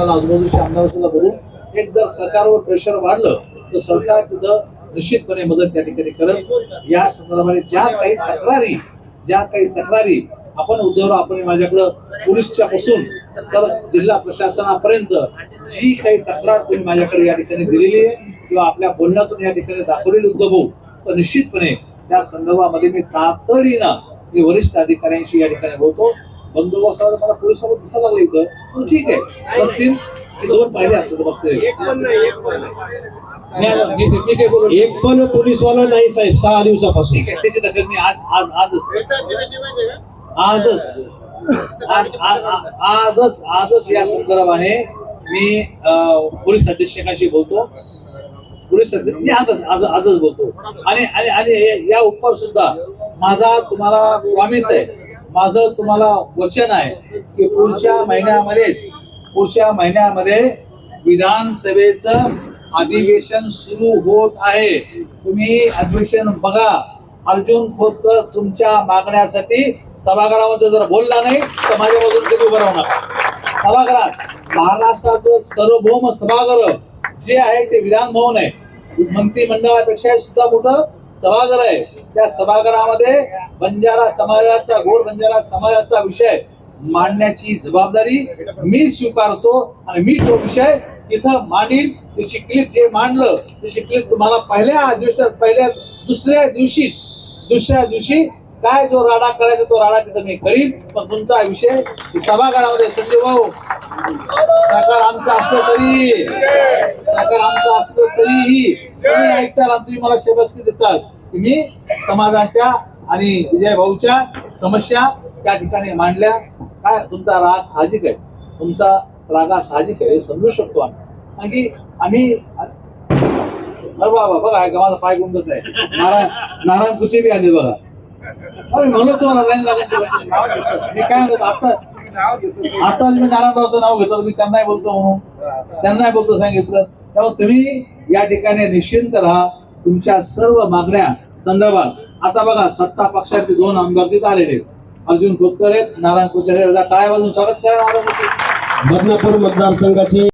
आजूबाजूच्या आमदार सुद्धा बोलून एक जर सरकारवर प्रेशर वाढलं तर सरकार तिथं निश्चितपणे मदत त्या ठिकाणी करत या संदर्भाने ज्या काही तक्रारी ज्या काही तक्रारी आपण उद्धव आपण माझ्याकडं पोलीसच्या पासून तर जिल्हा प्रशासनापर्यंत जी काही तक्रार तुम्ही माझ्याकडे या ठिकाणी दिलेली आहे किंवा आपल्या बोलण्यातून या ठिकाणी दाखवलेली उद्धव भाऊ तर निश्चितपणे त्या संदर्भामध्ये मी तातडीनं मी वरिष्ठ अधिकाऱ्यांशी या ठिकाणी बोलतो. बंदोबस्तावर मला पोलीस सोबत दिसायला लागलं इथं. पण ठीक आहे. नसतील दोन पाहिले बोलू. एक पण पोलीसवाला नाही साहेब सहा दिवसापासून. ठीक आहे त्याची दखल मी आज आज आजच. आजच. आज आज- आज- आजच आजच या संदर्भाने मी अं, पोलीस अधीक्षकाशी बोलतो. पोलीस अधीक्षक मी आजच आज आजच बोलतो. आणि आणि हे- या उपर सुद्धा माझा तुम्हाला प्रॉमिस आहे. माझं तुम्हाला वचन आहे की पुढच्या महिन्यामध्येच पुढच्या महिन्यामध्ये विधानसभेचं अधिवेशन सुरू होत आहे. तुम्ही अधिवेशन बघा. अर्जुन खोतकर तुमच्या मागण्यासाठी सभागृहामध्ये जर बोलला नाही तर माझ्या बाजून कधी उभं राहू नका. सभागृहात महाराष्ट्राचं सार्वभौम सभागृह जे आहे ते विधान भवन आहे. मंत्रिमंडळापेक्षा सुद्धा मोठं सभागृह आहे. त्या सभागृहामध्ये बंजारा समाजाचा गोर बंजारा समाजाचा विषय मांडण्याची जबाबदारी मी स्वीकारतो आणि मी तो विषय तिथं मांडील त्याची क्लिप जे मांडलं त्याची क्लिप तुम्हाला पहिल्या दिवसात पहिल्या दुसऱ्या दिवशीच दुसऱ्या दिवशी काय जो राडा करायचा तो राडा तिथं मी करीन. पण तुमचा विषय सभागृहामध्ये संजय भाऊ सरकार आमचं असलं तरी सरकार आमचं असलं तरीही तुम्ही ऐकताल आणि तुम्ही मला शेबस्की देतात. की मी समाजाच्या आणि विजय भाऊच्या समस्या त्या ठिकाणी मांडल्या. काय तुमचा राग साहजिक आहे? तुमचा रागा साहजिक आहे समजू शकतो आम्ही. आणखी की आम्ही अरे बाबा बघा का माझा पाय गुंडच आहे. नारायण नारायण कुचे बी आले बघा. अरे म्हणून तुम्हाला लाईन लागून मी काय म्हणतो आता आता मी नारायणरावचं नाव घेतो मी त्यांनाही बोलतो म्हणून. त्यांनाही बोलतो सांगितलं. त्यामुळे तुम्ही या ठिकाणी निश्चिंत राहा. तुमच्या सर्व मागण्या संदर्भात आता बघा सत्ता पक्षाचे दोन आमदार तिथे आलेले आहेत. अर्जुन खोतकर आहेत नारायण कुचरे टाळ्या वाजून स्वागत करा नारायण कुचरे. बदनापूर मतदारसंघाचे